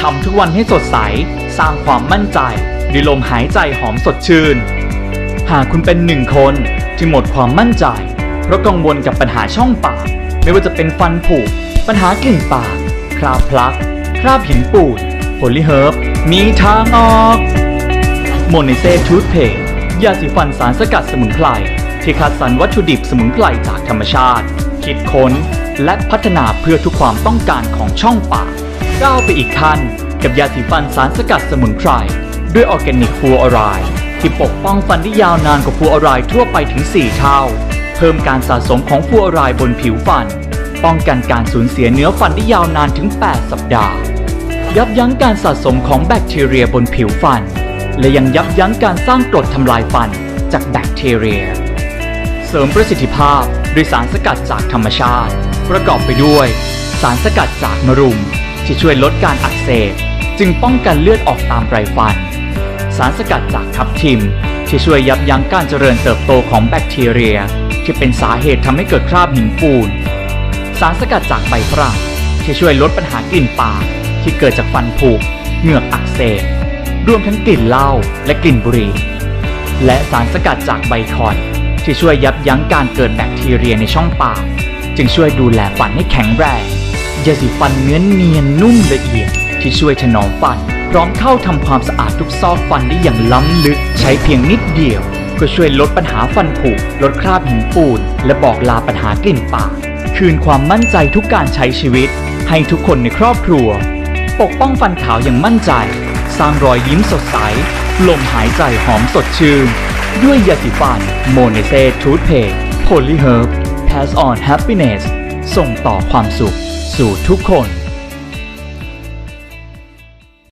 ทำทุกวันให้สดใส สร้างความมั่นใจด้วยลมหายใจหอมสดชื่น หากคุณเป็นหนึ่งคนที่หมดความมั่นใจ เพราะกังวลกับปัญหาช่องปาก ไม่ว่าจะเป็นฟันผุปัญหากลิ่นปาก คราบพลัก คราบหินปูดโพลีเฮิร์บมีทางออกโมเนเซทูธเพย์ยาสีฟันสารสกัดสมุนไพรที่คัดสรรวัตถุดิบสมุนไพรจากธรรมชาติ คิดค้นและพัฒนาเพื่อทุกความต้องการของช่องปาก ก้าวไปอีกขั้น กับยาสีฟันสารสกัดสมุนไพร ด้วยออร์แกนิกฟูออไรด์ที่ปกป้องฟันได้ยาวนานกว่าฟูออไรด์ทั่วไปถึง 4 เท่า เพิ่มการสะสมของฟูออไรด์บนผิวฟัน ป้องกันการสูญเสียเนื้อฟันได้ยาวนานถึง 8 สัปดาห์ ยับยั้งการสะสมของแบคทีเรียบนผิวฟัน และยังยับยั้งการสร้างกรดทำลายฟันจากแบคทีเรีย เสริมประสิทธิภาพด้วยสารสกัดจากธรรมชาติ ประกอบไปด้วย สารสกัดจากมะรุม ที่ช่วยลดการอักเสบจึงป้องกันเลือดออกตามไรฟัน สารสกัดจากทับทิม ที่ช่วยยับยั้งการเจริญเติบโตของแบคทีเรีย ที่เป็นสาเหตุทำให้เกิดคราบหินปูน สารสกัดจากใบฝรั่งที่ช่วยลดปัญหากลิ่นปากที่เกิดจากฟันผุเหงือกอักเสบรวมทั้งกลิ่นเหล้าและกลิ่นบุหรี่และสารสกัดจากใบคอนที่ช่วยยับยั้งการเกิดแบคทีเรียในช่องปาก จึงช่วยดูแลฟันให้แข็งแรง ยาสีฟันเนื้อเนียนนุ่มละเอียดที่ช่วยถนอมฟัน พร้อมเข้าทำความสะอาดทุกซอกฟันได้อย่างล้ำลึก ใช้เพียงนิดเดียว ก็ช่วยลดปัญหาฟันผุลดคราบหินปูน และบอกลาปัญหากลิ่นปาก คืนความมั่นใจทุกการใช้ชีวิต ให้ทุกคนในครอบครัว ปกป้องฟันขาวอย่างมั่นใจ สร้างรอยยิ้มสดใส ลมหายใจหอมสดชื่น ด้วยยาสีฟันโมเนเซทูธเพย์โพลีเฮิร์บ Pass on happiness ส่งต่อความสุข สู่ทุกคน